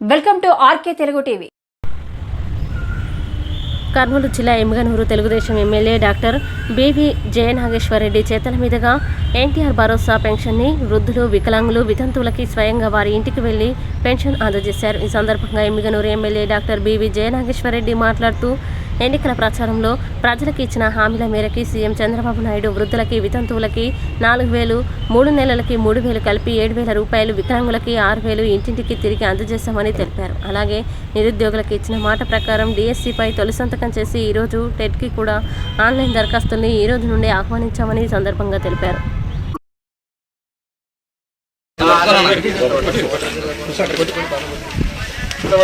Welcome to R K Telugu TV. Kurnool జిల్లా Emmiganur Telugu Desam MLA doctor B V Jayanageswara Reddy చేతల మీదుగా ఎన్టీఆర్ భరోసా పెన్షన్ని వృద్ధులు వికలాంగులు వితంతువులకి స్వయంగా వారి ఇంటికి వెళ్ళి పెన్షన్ అందజేశారు. ఈ సందర్భంగా Emmiganur MLA doctor B V Jayanageswara Reddy మాట్లాడుతూ ఎన్నికల ప్రచారంలో ప్రజలకు ఇచ్చిన హామీల మేరకి సీఎం చంద్రబాబు నాయుడు వృద్ధులకి వితంతువులకి నాలుగు వేలు మూడు నెలలకి మూడు వేలు కలిపి ఏడు వేల రూపాయలు వికలాంగులకి ఆరు వేలు ఇంటింటికి తిరిగి అందజేస్తామని తెలిపారు. అలాగే నిరుద్యోగులకు ఇచ్చిన మాట ప్రకారం డిఎస్సిపై తొలి సంతకం చేసి ఈరోజు టెట్కి కూడా ఆన్లైన్ దరఖాస్తుల్ని ఈ రోజు నుండి ఆహ్వానించామని ఈ సందర్భంగా తెలిపారు. ఇట్లా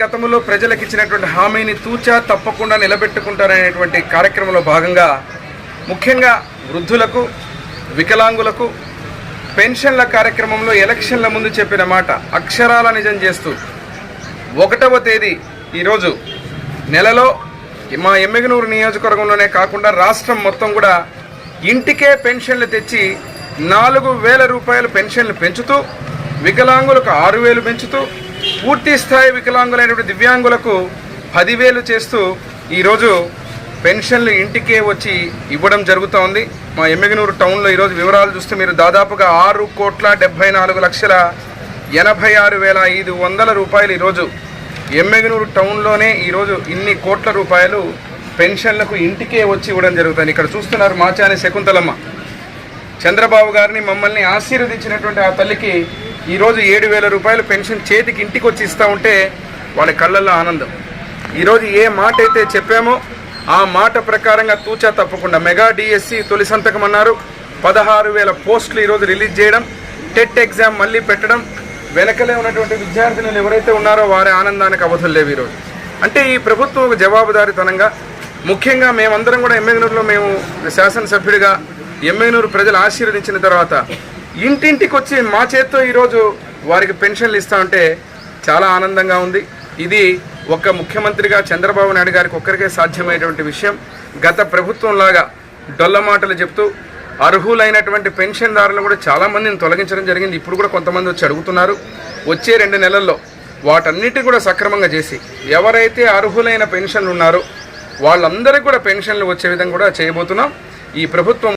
గతంలో ప్రజలకు ఇచ్చినటువంటి హామీని తూచా తప్పకుండా నిలబెట్టుకుంటారనేటువంటి కార్యక్రమంలో భాగంగా ముఖ్యంగా వృద్ధులకు వికలాంగులకు పెన్షన్ల కార్యక్రమంలో ఎలక్షన్ల ముందు చెప్పిన మాట అక్షరాల నిజం చేస్తూ ఒకటవ తేదీ ఈరోజు నెలలో మా ఎమ్మెగనూరు నియోజకవర్గంలోనే కాకుండా రాష్ట్రం మొత్తం కూడా ఇంటికే పెన్షన్లు తెచ్చి నాలుగు వేల రూపాయలు పెన్షన్లు పెంచుతూ వికలాంగులకు ఆరు వేలు పెంచుతూ పూర్తి స్థాయి వికలాంగులైనటువంటి దివ్యాంగులకు పదివేలు చేస్తూ ఈరోజు పెన్షన్లు ఇంటికే వచ్చి ఇవ్వడం జరుగుతోంది. మా ఎమ్మెగనూరు టౌన్లో ఈరోజు వివరాలు చూస్తే మీరు దాదాపుగా ఆరు కోట్ల డెబ్బై నాలుగు లక్షల ఎనభై ఆరు వేల ఐదు వందల రూపాయలు ఈరోజు ఎమ్మెగనూరు టౌన్లోనే ఈరోజు ఇన్ని కోట్ల రూపాయలు పెన్షన్లకు ఇంటికే వచ్చి ఇవ్వడం జరుగుతుంది. ఇక్కడ చూస్తున్నారు మాచాని శకుంతలమ్మ. చంద్రబాబు గారిని మమ్మల్ని ఆశీర్వదించినటువంటి ఆ తల్లికి ఈరోజు ఏడు వేల రూపాయలు పెన్షన్ చేతికి ఇంటికి వచ్చి ఇస్తూ ఉంటే వాళ్ళ కళ్ళల్లో ఆనందం. ఈరోజు ఏ మాట అయితే చెప్పామో ఆ మాట ప్రకారంగా తూచా తప్పకుండా మెగా డిఎస్సి తొలి సంతకం అన్నారు. పదహారు వేల పోస్టులు ఈరోజు రిలీజ్ చేయడం టెట్ ఎగ్జామ్ మళ్ళీ పెట్టడం వెనకలే ఉన్నటువంటి విద్యార్థినులు ఎవరైతే ఉన్నారో వారి ఆనందానికి అవధులు లేవు ఈరోజు అంటే ఈ ప్రభుత్వం ఒక జవాబుదారితనంగా ముఖ్యంగా మేమందరం కూడా ఎమ్మెగనూరులో మేము శాసనసభ్యుడిగా ఎమ్మెగనూరు ప్రజలు ఆశీర్వదించిన తర్వాత ఇంటింటికి వచ్చి మా చేత్తో ఈరోజు వారికి పెన్షన్లు ఇస్తా ఉంటే చాలా ఆనందంగా ఉంది. ఇది ఒక్క ముఖ్యమంత్రిగా చంద్రబాబు నాయుడు గారికి ఒక్కరికే సాధ్యమైనటువంటి విషయం. గత ప్రభుత్వంలాగా డొల్ల మాటలు చెప్తూ అర్హులైనటువంటి పెన్షన్దారులు కూడా చాలా మందిని తొలగించడం జరిగింది. ఇప్పుడు కూడా కొంతమంది వచ్చి అడుగుతున్నారు. వచ్చే రెండు నెలల్లో వాటన్నిటి కూడా సక్రమంగా చేసి ఎవరైతే అర్హులైన పెన్షన్లు ఉన్నారో వాళ్ళందరికీ కూడా పెన్షన్లు వచ్చే విధంగా కూడా చేయబోతున్నాం. ఈ ప్రభుత్వం